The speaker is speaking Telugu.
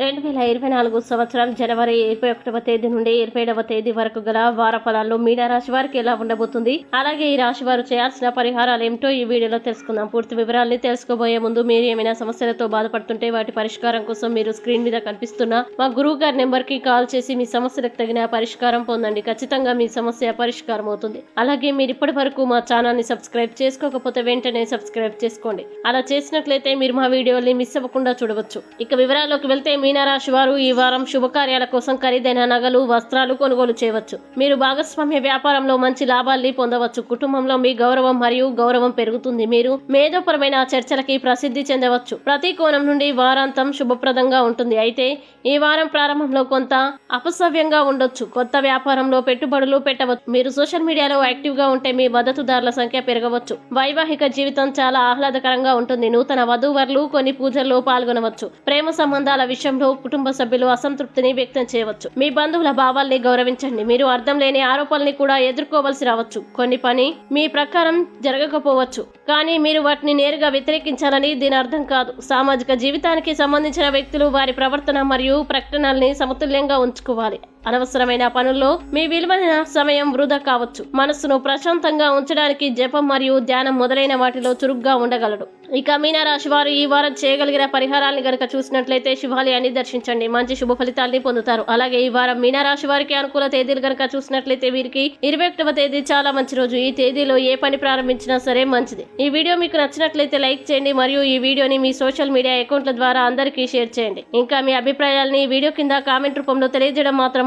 రెండు వేల ఇరవై నాలుగు సంవత్సరం జనవరి ఇరవై ఒకటవ తేదీ నుండి ఇరవై ఏడవ తేదీ వరకు గల వార ఫలాల్లో మీనా రాశి వారికి ఎలా ఉండబోతుంది? అలాగే ఈ రాశి వారు చేయాల్సిన పరిహారాలు ఏమిటో ఈ వీడియోలో తెలుసుకుందాం. పూర్తి వివరాల్ని తెలుసుకోబోయే ముందు మీరు ఏమైనా సమస్యలతో బాధపడుతుంటే వాటి పరిష్కారం కోసం మీరు స్క్రీన్ మీద కనిపిస్తున్న మా గురువు గారి నెంబర్కి కాల్ చేసి మీ సమస్యలకు తగిన పరిష్కారం పొందండి. ఖచ్చితంగా మీ సమస్య పరిష్కారం అవుతుంది. అలాగే మీరు ఇప్పటి వరకు మా ఛానల్ని సబ్స్క్రైబ్ చేసుకోకపోతే వెంటనే సబ్స్క్రైబ్ చేసుకోండి. అలా చేసినట్లయితే మీరు మా వీడియోని మిస్ అవ్వకుండా చూడవచ్చు. ఇక వివరాల్లోకి వెళ్తే మీనరాశి వారు ఈ వారం శుభకార్యాల కోసం ఖరీదైన నగలు వస్త్రాలు కొనుగోలు చేయవచ్చు. మీరు భాగస్వామ్య వ్యాపారంలో మంచి లాభాల్ని పొందవచ్చు. కుటుంబంలో మీ గౌరవం మరియు గౌరవం పెరుగుతుంది. మీరు మేధోపరమైన చర్చలకి ప్రసిద్ధి చెందవచ్చు. ప్రతి కోణం నుండి వారాంతం శుభప్రదంగా ఉంటుంది. అయితే ఈ వారం ప్రారంభంలో కొంత అపసవ్యంగా ఉండొచ్చు. కొత్త వ్యాపారంలో పెట్టుబడులు పెట్టవచ్చు. మీరు సోషల్ మీడియాలో యాక్టివ్గా ఉంటే మీ మద్దతుదారుల సంఖ్య పెరగవచ్చు. వైవాహిక జీవితం చాలా ఆహ్లాదకరంగా ఉంటుంది. నూతన వధూవరులు కొన్ని పూజల్లో పాల్గొనవచ్చు. ప్రేమ సంబంధాల విషయం విషయంలో కుటుంబ సభ్యులు అసంతృప్తిని వ్యక్తం చేయవచ్చు. మీ బంధువుల భావాల్ని గౌరవించండి. మీరు అర్థం లేని ఆరోపణల్ని కూడా ఎదుర్కోవలసి రావచ్చు. కొన్ని పని మీ ప్రకారం జరగకపోవచ్చు. కానీ మీరు వాటిని నేరుగా వ్యతిరేకించాలని దీని అర్థం కాదు. సామాజిక జీవితానికి సంబంధించిన వ్యక్తులు వారి ప్రవర్తన మరియు ప్రకటనల్ని సమతుల్యంగా ఉంచుకోవాలి. అనవసరమైన పనుల్లో మీ విలువైన సమయం వృధా కావచ్చు. మనస్సును ప్రశాంతంగా ఉంచడానికి జపం మరియు ధ్యానం మొదలైన వాటిలో చురుగ్గా ఉండగలడు. ఇక మీనరాశి వారు ఈ వారం చేయగలిగిన పరిహారాన్ని గనక చూసినట్లయితే శివాలయాన్ని దర్శించండి. మంచి శుభ ఫలితాల్ని పొందుతారు. అలాగే ఈ వారం మీనరాశి వారికి అనుకూల తేదీలు గనక చూసినట్లయితే వీరికి ఇరవై ఒకటవ తేదీ చాలా మంచి రోజు. ఈ తేదీలో ఏ పని ప్రారంభించినా సరే మంచిది. ఈ వీడియో మీకు నచ్చినట్లయితే లైక్ చేయండి మరియు ఈ వీడియోని మీ సోషల్ మీడియా అకౌంట్ల ద్వారా అందరికీ షేర్ చేయండి. ఇంకా మీ అభిప్రాయాల్ని వీడియో కింద కామెంట్ రూపంలో తెలియజేయడం మాత్రం